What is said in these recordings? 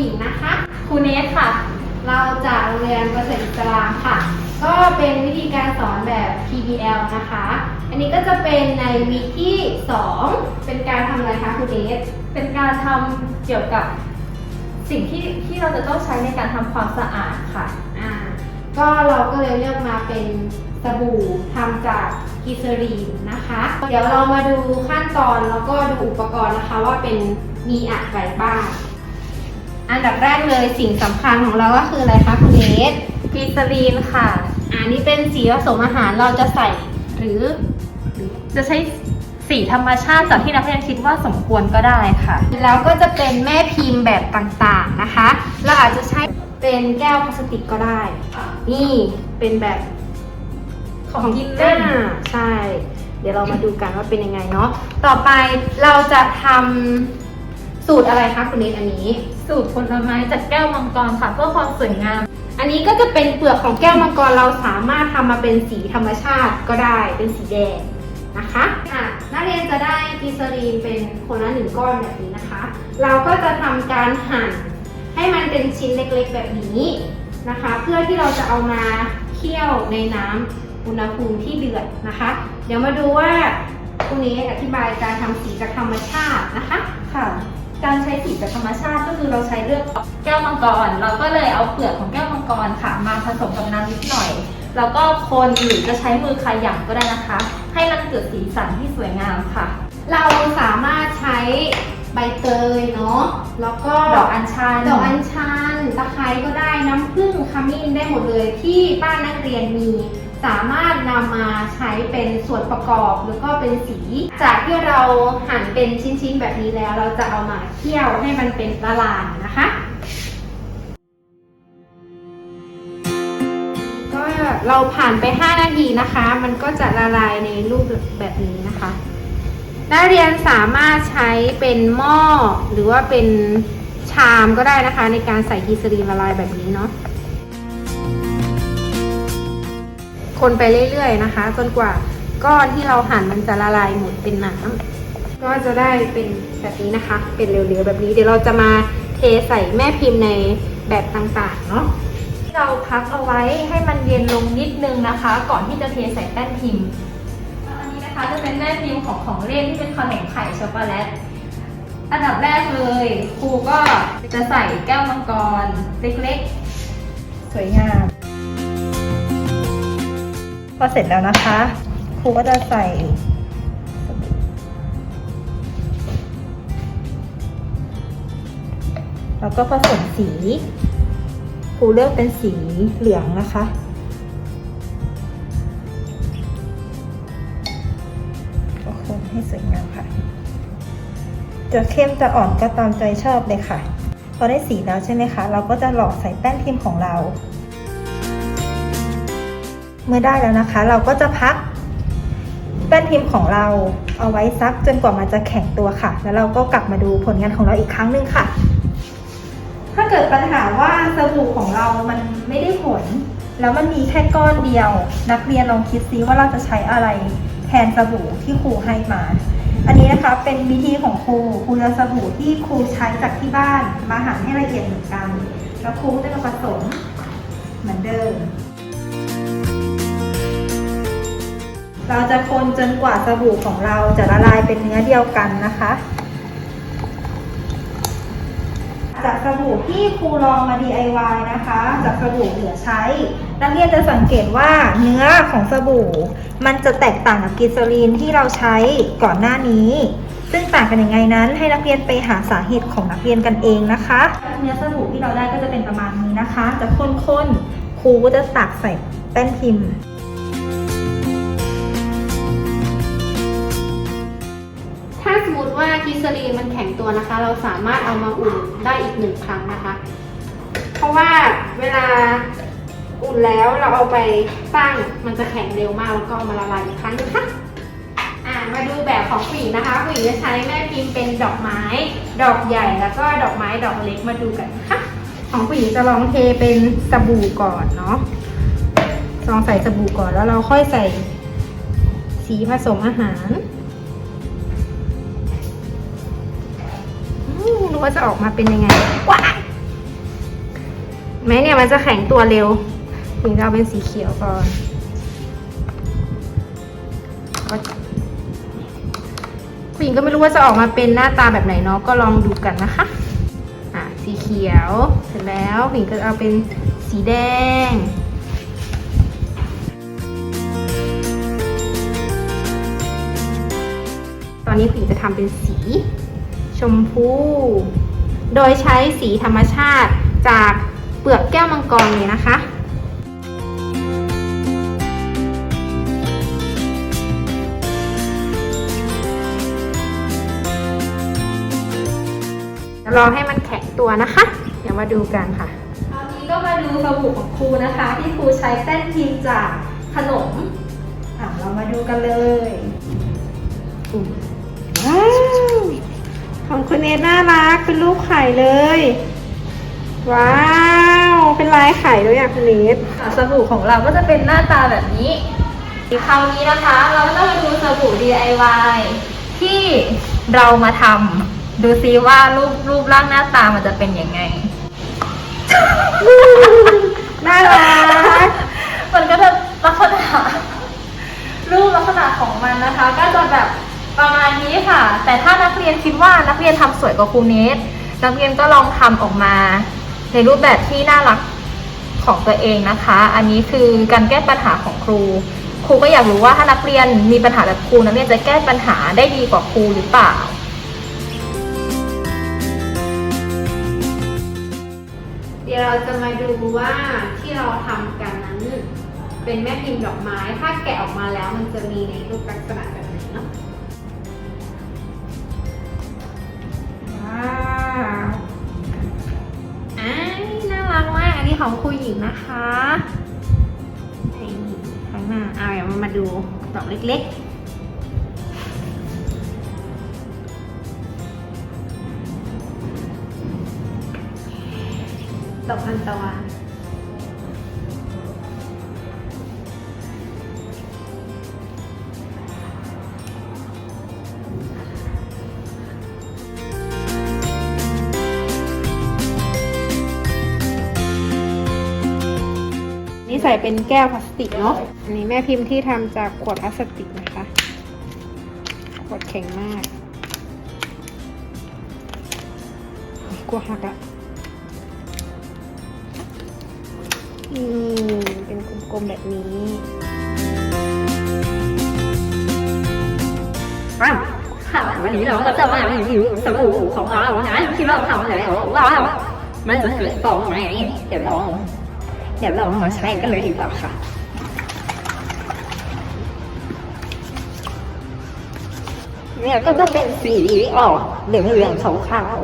หญิงนะคะครูเนสค่ะ เราจากโรงเรียนเกษตรอิสลามค่ะ ก็เป็นวิธีการสอนแบบ PBL นะคะ อันนี้ก็จะเป็นในวีคที่ 2 เป็นการทำอะไรคะคุณเนสเป็นการทำเกี่ยวกับสิ่งที่ที่เราจะต้องใช้ในการทำความสะอาดค่ะ อ่า ก็เราก็เลยเลือกมาเป็นสบู่ทำจากกิเซรีนนะคะ เดี๋ยวเรามาดูขั้นตอนแล้วก็ดูอุปกรณ์นะคะว่าเป็นมีอะไรบ้าง อันดับแรกเลยสิ่งสำคัญของเราก็คืออะไรคะคุณเนสกีซาลีนค่ะ อันนี้เป็นสีผสมอาหารเราจะใส่หรือ จะใช้สีธรรมชาติจากที่นักเรียนคิดว่าสมควรก็ได้ค่ะ แล้วก็จะเป็นแม่พิมพ์แบบต่างๆนะคะ เราอาจจะใช้เป็นแก้วพลาสติกก็ได้ นี่เป็นแบบของกินเล่นอ่าใช่ เดี๋ยวเรามาดูกันว่าเป็นยังไงเนาะ ต่อไปเราจะทำสูตรอะไรคะคุณนิดอันนี้ สูตรผลไม้จากแก้วมังกรค่ะเพื่อความสวยงาม อันนี้ก็จะเป็นเปลือกของแก้วมังกรเราสามารถทำมาเป็นสีธรรมชาติก็ได้เป็นสีแดงนะคะอะนักเรียนจะได้กลีเซอรีนเป็นคนละหนึ่งก้อนแบบนี้นะคะ เราก็จะทำการหั่นให้มันเป็นชิ้นเล็กๆแบบนี้นะคะ เพื่อที่เราจะเอามาเคี่ยวในน้ำอุณหภูมิที่เดือดนะคะ เดี๋ยวมาดูว่าคุณนี้อธิบายการทำสีจากธรรมชาตินะคะ ค่ะ การใช้สีจากธรรมชาติก็คือเราใช้เลือกแก้วมังกร เราก็เลยเอาเปลือกของแก้วมังกรค่ะ มาผสมกับน้ำนิดหน่อย แล้วก็คนหรือจะใช้มือขยำก็ได้นะคะ ให้มันเกิดสีสันที่สวยงามค่ะ เราสามารถใช้ใบเตยเนาะแล้วก็ดอกอัญชันดอกอัญชันตะไคร้ก็ได้น้ำผึ้งขมิ้นได้หมดเลยที่บ้านนักเรียนมี สามารถนำมาใช้เป็นส่วนประกอบหรือก็เป็นสี จากที่เราหั่นเป็นชิ้นๆแบบนี้แล้ว เราจะเอามาเคี่ยวให้มันเป็นละลายนะคะ ก็เราผ่านไป 5 นาทีนะคะ มันก็จะละลายในรูปแบบนี้นะคะนักเรียนสามารถใช้เป็นหม้อหรือว่าเป็นชามก็ได้นะคะ ในการใส่กีซรีนละลายแบบนี้เนาะ คนไปเรื่อยๆนะคะ จนกว่าก้อนที่เราหั่นมันจะละลายหมดเป็นน้ำก็จะได้เป็นแบบนี้นะคะ เป็นเหลวๆแบบนี้เดี๋ยวเราจะมาเทใส่แม่พิมพ์ในแบบต่างๆเนาะที่เราพักเอาไว้ให้มันเย็นลงนิดนึงนะคะ ก่อนที่จะเทใส่แป้นพิมพ์อันนี้นะคะจะเป็นแม่พิมพ์ของของเล่นที่เป็นขนมไข่ช็อกโกแลตอันดับแรกเลยครูก็จะใส่แก้วมังกรเล็กๆ สวยงาม พอเสร็จแล้วนะคะ ครูก็จะใส่แล้วก็ผสมสี ครูเลือกเป็นสีเหลืองนะคะ ก็คให้สวยงามค่ะ จะเข้มจะอ่อนก็ตามใจชอบเลยค่ะ พอได้สีแล้วใช่ไหมคะ เราก็จะหลอกใส่แป้นพิมพ์ของเรา เมื่อได้แล้วนะคะ เราก็จะพักแป้นพิมพ์ของเราเอาไว้ซักจนกว่ามันจะแข็งตัวค่ะ แล้วเราก็กลับมาดูผลงานของเราอีกครั้งหนึ่งค่ะ ถ้าเกิดปัญหาว่าสบู่ของเรามันไม่ได้ผล แล้วมันมีแค่ก้อนเดียว นักเรียนลองคิดซิว่าเราจะใช้อะไรแทนสบู่ที่ครูให้มา อันนี้นะคะเป็นวิธีของครูครูจะสบู่ที่ครูใช้จากที่บ้านมาหั่นให้ละเอียดเหมือนกัน แล้วครูก็จะมาผสมเหมือนเดิม เราจะคนจนกว่าสบู่ของเราจะละลายเป็นเนื้อเดียวกันนะคะ จากสบู่ที่ครูลองมา DIY นะคะ จากสบู่เหลือใช้ นักเรียนจะสังเกตว่าเนื้อของสบู่ มันจะแตกต่างกับกลีเซอรีนที่เราใช้ก่อนหน้านี้ ซึ่งต่างกันยังไงนั้น ให้นักเรียนไปหาสาเหตุของนักเรียนกันเองนะคะ เนื้อสบู่ที่เราได้ก็จะเป็นประมาณนี้นะคะ จะข้นๆครูก็จะตักใส่แป้นพิมพ์ ว่ากิซารีนมันแข็งตัวนะคะ เราสามารถเอามาอุ่นได้อีกหนึ่งครั้งนะคะ เพราะว่าเวลาอุ่นแล้วเราเอาไปตั้งมันจะแข็งเร็วมากแล้วก็เอามาละลายอีกครั้งนึงค่ะอ่ามาดูแบบของผู้หญิงนะคะผู้หญิงจะใช้แม่พิมพ์เป็นดอกไม้ ดอกใหญ่แล้วก็ดอกไม้ดอกเล็กมาดูกันนะคะของผู้หญิงจะลองเทเป็นสบู่ก่อนเนาะลองใส่สบู่ก่อนแล้วเราค่อยใส่สีผสมอาหาร ว่าจะออกมาเป็นยังไงว้ายแม้เนี่ยมันจะแข็งตัวเร็วถึงเอาเป็นสีเขียวก่อนผู้หญิงก็ไม่รู้ว่าจะออกมาเป็นหน้าตาแบบไหนเนาะก็ลองดูกันนะคะ อะสีเขียวเสร็จแล้วผู้หญิงก็เอาเป็นสีแดงตอนนี้ผู้หญิงจะทำเป็นสี ชมพู โดยใช้สีธรรมชาติจากเปลือกแก้วมังกรเลยนะคะรอให้มันแข็งตัวนะคะ เดี๋ยวมาดูกันค่ะคราวนี้ก็มาดูสบู่ของครูนะคะ ที่ครูใช้แป้นพิมพ์จากขนมอะเรามาดูกันเลยว้าว ของคุณเอสน่ารักเป็นรูปไข่เลย ว้าว เป็นลายไข่ด้วยอะคุณเอสอะสบู่ของเราก็จะเป็นหน้าตาแบบนี้คราวนี้นะคะ เราก็ต้องมาดูสบู่ DIY ที่เรามาทำดูซิว่ารูปรูปร่างหน้าตามันจะเป็นยังไง น่ารัก มันก็จะลักษณะรูปลักษณะของมันนะคะ ก็จะแบบ ประมาณนี้ค่ะ แต่ถ้านักเรียนคิดว่านักเรียนทำสวยกว่าครูเนสนักเรียนก็ลองทำออกมา ในรูปแบบที่น่ารักของตัวเองนะคะ อันนี้คือการแก้ปัญหาของครู ครูก็อยากรู้ว่าถ้านักเรียนมีปัญหาแบบครูนักเรียนจะแก้ปัญหาได้ดีกว่าครูหรือเปล่า เดี๋ยวเราจะมาดูว่าที่เราทำกันนั้น เป็นแม่พิมพ์ดอกไม้ ถ้าแกะออกมาแล้วมันจะมีในรูปลักษณะแบบไหนเนาะ อ่าน่ารักมาก อันนี้ของครูหญิงนะคะนี่ข้างหน้าเอาเดี๋ยวมาดูดอกเล็กๆดอกอันตวานี่ ใส่เป็นแก้วพลาสติกเนาะ อันนี้แม่พิมพ์ที่ทำจากขวดพลาสติกนะคะ ขวดแข็งมากกลัวหักอะอืมเป็นกลมๆแบบนี้ค่ะวันนี้เราก็จะมารีวิวสบู่ของเรานะที่เราทำแล้วว้าวมันจะเป็นฟองไหมเดี๋ยวเรา เดี๋ยวเรามาใช้กันเลยดีกว่าค่ะเนี่ยก็จะเป็นสีออกเหลืองเหลืองขาวขาว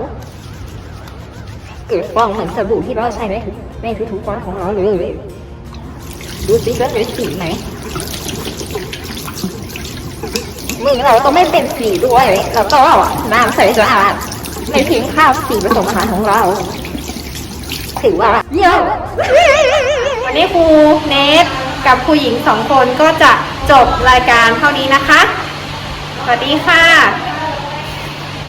เกิดฟองเหมือนสบู่ที่เราใช้ในในทุกๆวันของเราเลยดูสิว่าเป็นสีไหนมือเราก็ไม่เป็นสีด้วยแล้วก็น้ำใสสะอาดไม่ทิ้งคราบสีผสมอาหารของเรา ถือว่าเยี่ยมวันนี้ครูเนทกับครูหญิงสองคนก็จะจบรายการเท่านี้นะคะ สวัสดีค่ะ